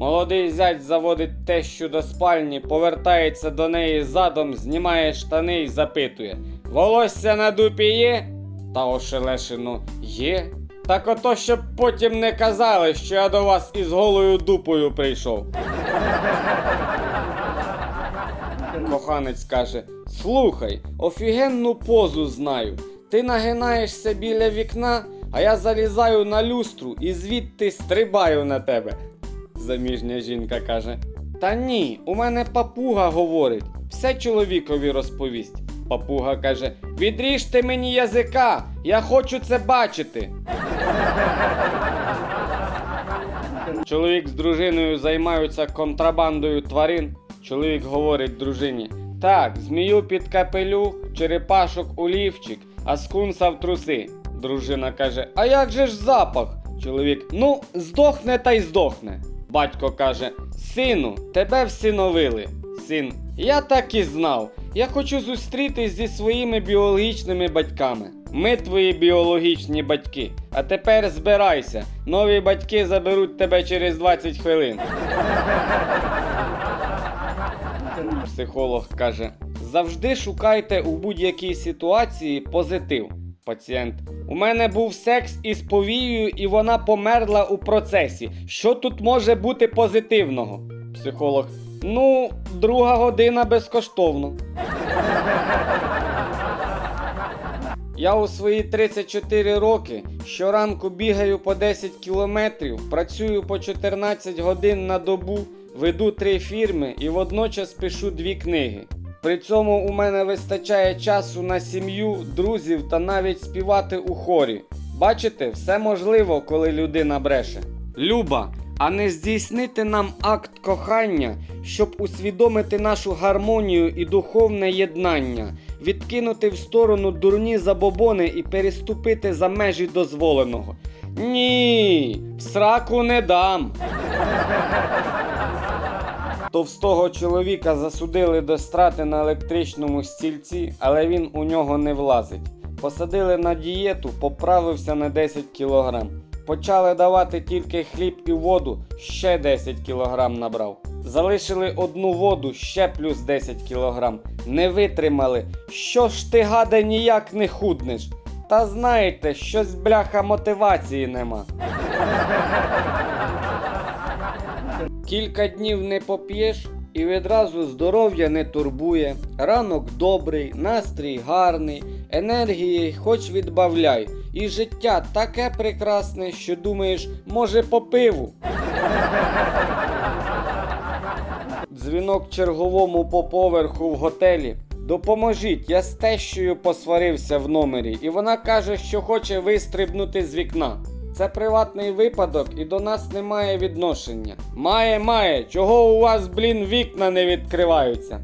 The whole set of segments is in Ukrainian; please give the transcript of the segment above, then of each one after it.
Молодий зять заводить тещу до спальні, повертається до неї задом, знімає штани і запитує: Волосся на дупі є? Та ошелешено є. Так ото, щоб потім не казали, що я до вас із голою дупою прийшов. Коханець каже: Слухай, офігенну позу знаю. Ти нагинаєшся біля вікна, а я залізаю на люстру і звідти стрибаю на тебе. Заміжня жінка каже: Та ні, у мене папуга говорить, все чоловікові розповість. Папуга каже: Відріжте мені язика, я хочу це бачити. Чоловік з дружиною займаються контрабандою тварин. Чоловік говорить дружині: Так, змію під капелюх, черепашок у лівчик, а скунса в труси. Дружина каже: А як же ж запах? Чоловік: Ну, здохне та й здохне. Батько каже: Сину, тебе всиновили. Син, я так і знав. Я хочу зустрітись зі своїми біологічними батьками. Ми твої біологічні батьки. А тепер збирайся. Нові батьки заберуть тебе через 20 хвилин. Психолог каже: завжди шукайте у будь-якій ситуації позитив. Пацієнт. У мене був секс із повією, і вона померла у процесі. Що тут може бути позитивного? Психолог. Ну, друга година безкоштовно. Я у свої 34 роки щоранку бігаю по 10 кілометрів, працюю по 14 годин на добу, веду три фірми і водночас пишу дві книги. При цьому у мене вистачає часу на сім'ю, друзів та навіть співати у хорі. Бачите, все можливо, коли людина бреше. Люба, а не здійснити нам акт кохання, щоб усвідомити нашу гармонію і духовне єднання, відкинути в сторону дурні забобони і переступити за межі дозволеного. Ні, в сраку не дам. Товстого чоловіка засудили до страти на електричному стільці, але він у нього не влазить. Посадили на дієту, поправився на 10 кілограм. Почали давати тільки хліб і воду, ще 10 кілограм набрав. Залишили одну воду, ще плюс 10 кілограм. Не витримали. Що ж ти гаде ніяк не худнеш? Та знаєте, щось бляха мотивації нема. Кілька днів не поп'єш і відразу здоров'я не турбує. Ранок добрий, настрій гарний, енергії хоч відбавляй. І життя таке прекрасне, що думаєш, може по пиву. Дзвінок черговому по поверху в готелі. Допоможіть, я з тещою посварився в номері, і вона каже, що хоче вистрибнути з вікна. Це приватний випадок і до нас немає відношення. Має, має, чого у вас, блін, вікна не відкриваються.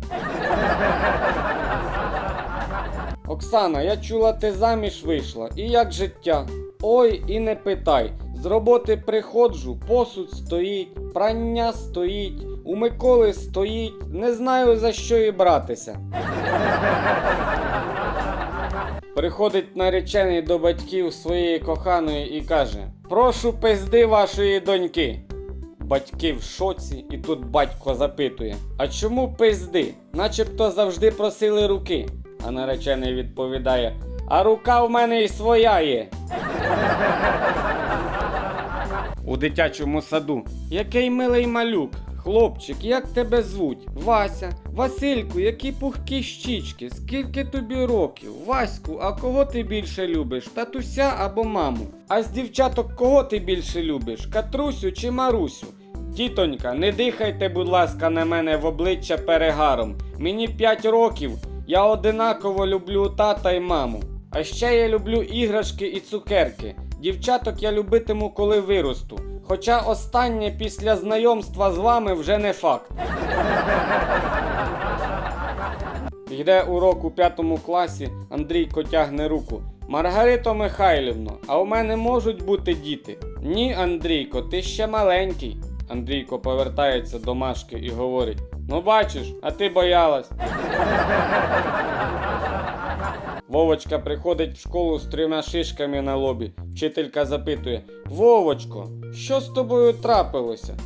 Оксана, я чула, ти заміж вийшла. І як життя? Ой, і не питай. З роботи приходжу, посуд стоїть, прання стоїть, у Миколи стоїть, не знаю за що і братися. Приходить наречений до батьків своєї коханої і каже: Прошу пизди вашої доньки. Батьки в шоці, і тут батько запитує: А чому пизди? Начебто завжди просили руки. А наречений відповідає: А рука в мене і своя є. У дитячому саду. Який милий малюк. Хлопчик, як тебе звуть? Вася. Васильку, які пухкі щічки, скільки тобі років? Ваську, а кого ти більше любиш? Татуся або маму? А з дівчаток кого ти більше любиш? Катрусю чи Марусю? Тітонька, не дихайте, будь ласка, на мене в обличчя перегаром. Мені 5 років. Я одинаково люблю тата й маму. А ще я люблю іграшки і цукерки. Дівчаток я любитиму, коли виросту. Хоча останнє після знайомства з вами вже не факт. Йде урок у п'ятому класі, Андрійко тягне руку. Маргарито Михайлівно, а у мене можуть бути діти? Ні, Андрійко, ти ще маленький. Андрійко повертається до Машки і говорить: Ну бачиш, а ти боялась. Вовочка приходить в школу з трьома шишками на лобі. Вчителька запитує: Вовочко, що з тобою трапилося?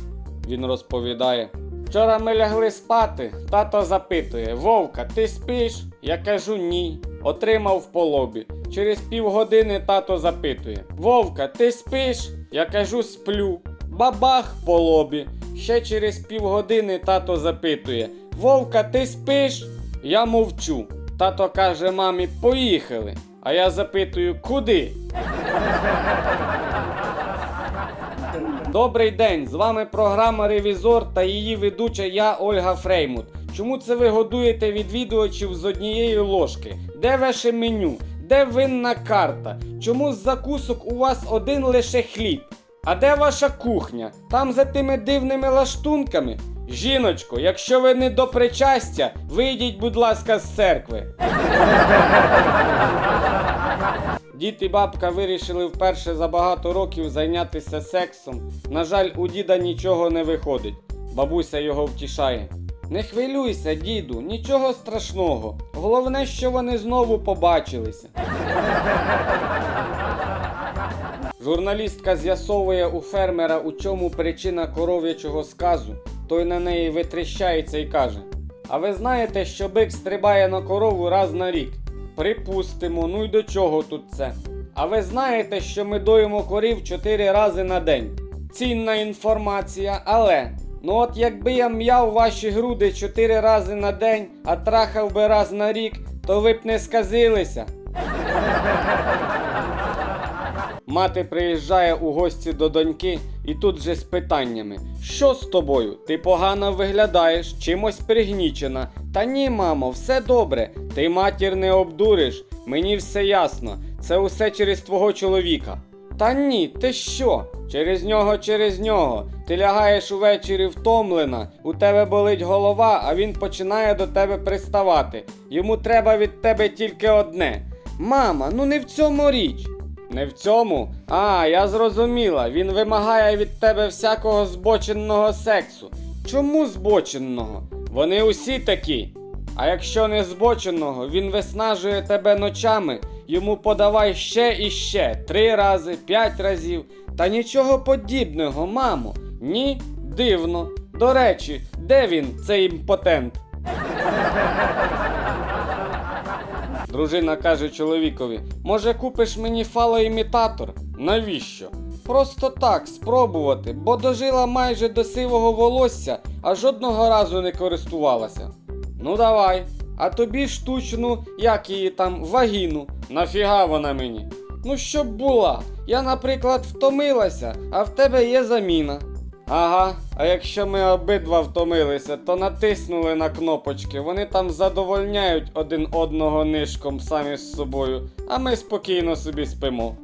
Він розповідає. Вчора ми лягли спати, тато запитує: Вовка, ти спиш? Я кажу ні. Отримав по лобі. Через півгодини тато запитує: Вовка, ти спиш? Я кажу, сплю. Бабах по лобі. Ще через півгодини тато запитує: Вовка, ти спиш? Я мовчу. Тато каже мамі, поїхали. А я запитую, куди? Добрий день! З вами програма Ревізор та її ведуча я Ольга Фреймут. Чому це ви годуєте відвідувачів з однієї ложки? Де ваше меню? Де винна карта? Чому з закусок у вас один лише хліб? А де ваша кухня? Там за тими дивними лаштунками? Жіночко, якщо ви не до причастя, вийдіть, будь ласка, з церкви. Дід і бабка вирішили вперше за багато років зайнятися сексом. На жаль, у діда нічого не виходить. Бабуся його втішає. Не хвилюйся, діду, нічого страшного. Головне, що вони знову побачилися. Журналістка з'ясовує у фермера, у чому причина коров'ячого сказу. Той на неї витріщається і каже: А ви знаєте, що бик стрибає на корову раз на рік? Припустимо, ну й до чого тут це? А ви знаєте, що ми доїмо корів 4 рази на день? Цінна інформація, але ну от якби я м'яв ваші груди 4 рази на день, а трахав би раз на рік, то ви б не сказилися. Мати приїжджає у гості до доньки і тут же з питаннями: Що з тобою? Ти погано виглядаєш, чимось пригнічена. Та ні, мамо, все добре. Ти матір не обдуриш. Мені все ясно. Це усе через твого чоловіка. Та ні, ти що? Через нього, через нього. Ти лягаєш увечері втомлена, у тебе болить голова, а він починає до тебе приставати. Йому треба від тебе тільки одне. Мама, ну не в цьому річ. Не в цьому? А, я зрозуміла. Він вимагає від тебе всякого збочинного сексу. Чому збочинного? Вони усі такі. А якщо не збоченого, він виснажує тебе ночами, йому подавай ще і ще три рази, п'ять разів. Та нічого подібного, мамо. Ні, дивно. До речі, де він, цей імпотент? Дружина каже чоловікові: може купиш мені фалоімітатор? Навіщо? Просто так спробувати, бо дожила майже до сивого волосся, а жодного разу не користувалася. Ну давай, а тобі штучну, як її там, вагіну. Нафіга вона мені? Ну щоб була. Я, наприклад, втомилася, а в тебе є заміна. Ага, а якщо ми обидва втомилися, то натиснули на кнопочки, вони там задовольняють один одного нишком самі з собою, а ми спокійно собі спимо.